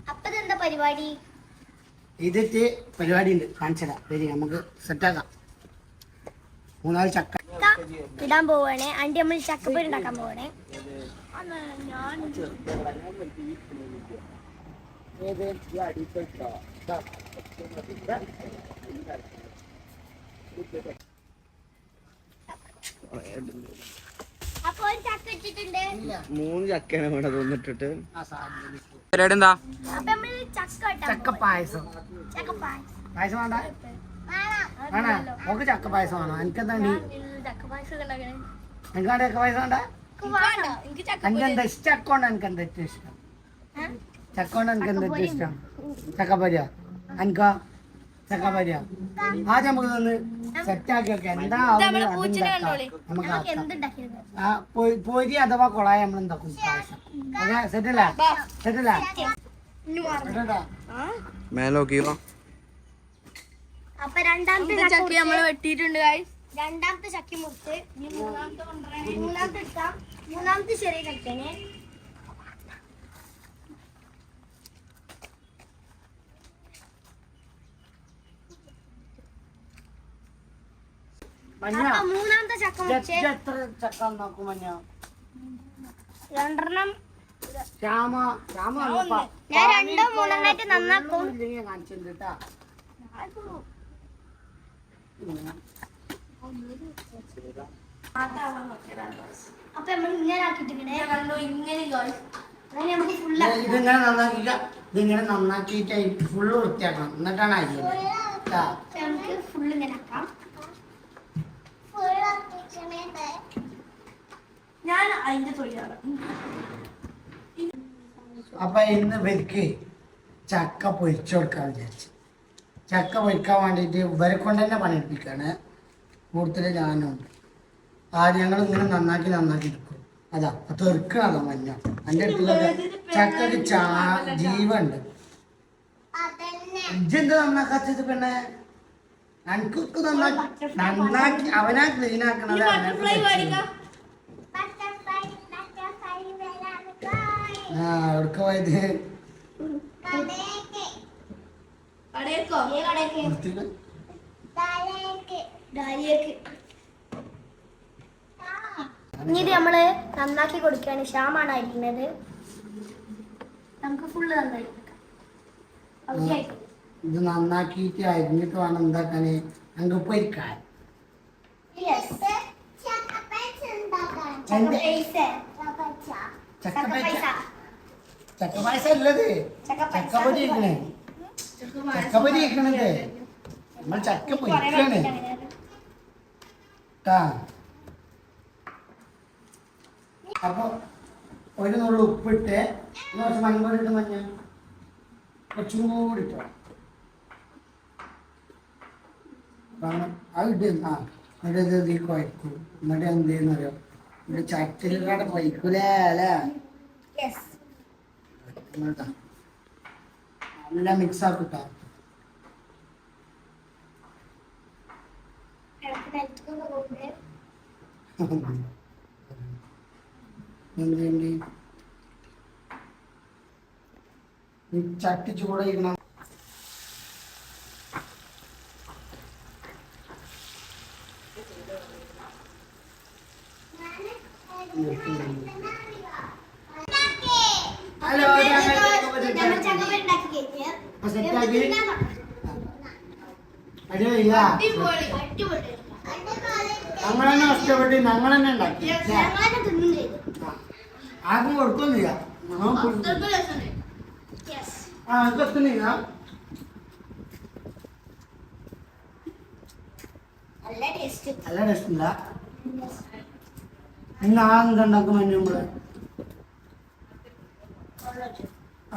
അപ്പൊ ഇതെന്താ പരിപാടി? ഇതിട്ട് പരിപാടി ഉണ്ട് കാണിച്ചതാ വരി നമുക്ക് സെറ്റാക്കാം. മൂന്നാൽ ചക്ക. ചക്ക ഇടാൻ പോവാണേ. അണ്ടി നമ്മൾ ചക്കപ്പൊരി ഉണ്ടാക്കാൻ പോവാണേ. ഞാൻ അപ്പൊ ഒരു ചക്ക ഇട്ടിട്ടുണ്ട് മൂന്ന് ചക്കയാണ് ഇവിടെ തോന്നിട്ടിട്ട്. ആ സാധനം. പരിപാടി എന്താ? ചക്ക പായസം. വേണ്ട? വേണം. നമുക്ക് ചക്ക പായസം വേണോ. എനിക്കെന്താ നീ? എനിക്കാണ്ട് ചക്ക പായസം വേണ്ട എനിക്കെന്താ എനിക്ക് ചക്ക കൊണ്ട് എന്താ ഇഷ്ടം? ചക്കോണ്ട് എനിക്ക് എന്താ ഏറ്റവും ഇഷ്ടം? ചക്കോണ്ട് എനിക്ക് എന്താ ഏറ്റവും ഇഷ്ടം? ചക്കപ്പരിയോ എനിക്കോ ചക്കപ്പരിയ ആദ്യം നമുക്ക് ഒന്ന് സെറ്റാക്കി വെക്കാം. എന്താ. നമുക്ക് ആ പൊരി അഥവാ കൊളായ നമ്മൾ എന്താക്കും? സെറ്റല്ല ഓക്കെ? സെറ്റല്ലേ സെറ്റല്ലേ സെറ്റല്ലേ മേലെ നോക്കിയോ അപ്പൊ രണ്ടാമത്തെ ചക്കി നമ്മൾ വെട്ടിയിട്ടുണ്ട് guys. രണ്ടാമത്തെ ചക്കി മുറിച്ച് ഇനി മൂന്നാമത്തെ മൂന്നാമത്തെ എടുക്കാം. മൂന്നാമത്തെ ചെറിയ ചക്കനെ മഞ്ഞ. മൂന്നാമത്തെ ചക്ക എത്ര ചക്ക ഉണ്ടാക്കും മഞ്ഞ? രണ്ടെണ്ണം. രാമ രാമ ഞാൻ രണ്ടോ മൂന്നെണ്ണായിട്ട് നന്നാക്കും. കാണിച്ചിട്ടുണ്ട് കേട്ടാ അപ്പൊ നമ്മൾ ഇങ്ങനെ ആക്കിട്ടിങ്ങനെ അങ്ങനെ നമുക്ക് ഫുള്ള് ഇത് ഇതിങ്ങനെ നന്നാക്കിക്ക ഇതിങ്ങനെ നന്നാക്കിയിട്ട് ഫുള്ള് വൃത്തിയാക്കണം. എന്നിട്ടാണ് അരിയത് ഫുള്ള് ഇങ്ങനെ ആക്കാം ഞാൻ അതിന്റെ തൊഴിലാണ് അപ്പൊ ഇന്ന് ഇവർക്ക് ചക്ക പൊരിച്ചു കൊടുക്കാൻ വിചാരിച്ചു. ചക്ക പൊരിക്കാൻ വേണ്ടിയിട്ട് ഇവരെ കൊണ്ട് തന്നെ പണിയെടുപ്പിക്കാണ്. കൂടുതൽ ഞാനുണ്ട് ആ ഞങ്ങൾ ഇങ്ങനെ നന്നാക്കി നന്നാക്കി എടുക്കും. അതാ അപ്പൊ തെറുക്കണം മഞ്ഞ. എന്റെ അടുത്തുള്ളത് ചക്കക്ക് ചാ ജീവുണ്ട് ഇജ്ജെന്ത് നന്നാക്കാത്തത് പെണ്ണെ? എനിക്കൊക്കെ നന്നാക്കി നന്നാക്കി അവനാ ക്ലീൻ ആക്കണത് അവനാ clean ആക്കണത്. ആ എവിടക്ക പോയത്? ഇനി ഇത് നമ്മൾ നന്നാക്കി കൊടുക്കാണ് ശ്യാമാണ് അരിക്കുന്നത് നമുക്ക് ഫുള്ള് നന്നായി ഇത് നന്നാക്കിയിട്ട് അരിഞ്ഞിട്ട് വേണം എന്താക്കാന്? ഞങ്ങൾക്ക് പൊരിക്കാൻ എന്ത്? ചക്ക ചക്ക പായസം അല്ലത് ചക്കപ്പൊരി ഇരിക്കണേ. ചക്കപ്പൊരി ഇരിക്കണത്. നമ്മൾ ചക്ക പൊരിക്കണേ. ട്ടാ. അപ്പൊ ഒരു നുള്ളു ഉപ്പിട്ട് കുറച്ച് മഞ്ഞൾ ഇട്ട് മഞ്ഞ കുറച്ചും കൂടി ഇട്ടോ അങ്ങനെ അത് ആ എന്നിട്ട് ഇത് കുഴക്കും. എന്നിട്ട് എന്ത് ചെയ്യുന്നറിയോ? ചട്ടിലൂടെ പൊയ്ക്കൂലേ അല്ലേ? എന്നിട്ടാ നല്ല മിക്സ് ആക്കിട്ടോ എന്ത് ചെയ്യണ്ടി? ഈ Thank ചൂടായിരിക്കണം ഹലോ ഉണ്ടാക്കി. ഞങ്ങൾ തന്നെ കഷ്ടപ്പെട്ട് ഞങ്ങളെന്നെ ഉണ്ടാക്കി. ആർക്കും കൊടുക്കൊന്നുമില്ല ഞങ്ങൾ കൊടുക്കും യെസ് ആ എത്തുന്നില്ല നല്ല ടേസ്റ്റ് നല്ല ടേസ്റ്റ് ഇല്ല. ഇന്ന് ആ എന്തുണ്ടാക്കും മഞ്ഞുമ്പോൾ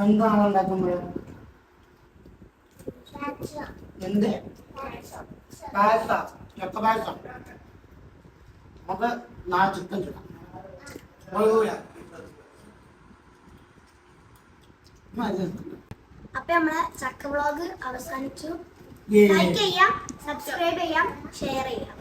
എന്താണ് ഉണ്ടാക്കുമ്പോൾ എന്ത്? പായസം. ചക്ക പായസം. നമുക്ക് നാളെ ചിക്കൻ ചുടാം. അപ്പൊ നമ്മളെ ചക്ക വ്ളോഗ് അവസാനിച്ചു. ലൈക്ക് ചെയ്യാം സബ്സ്ക്രൈബ് ചെയ്യാം ഷെയർ ചെയ്യാം.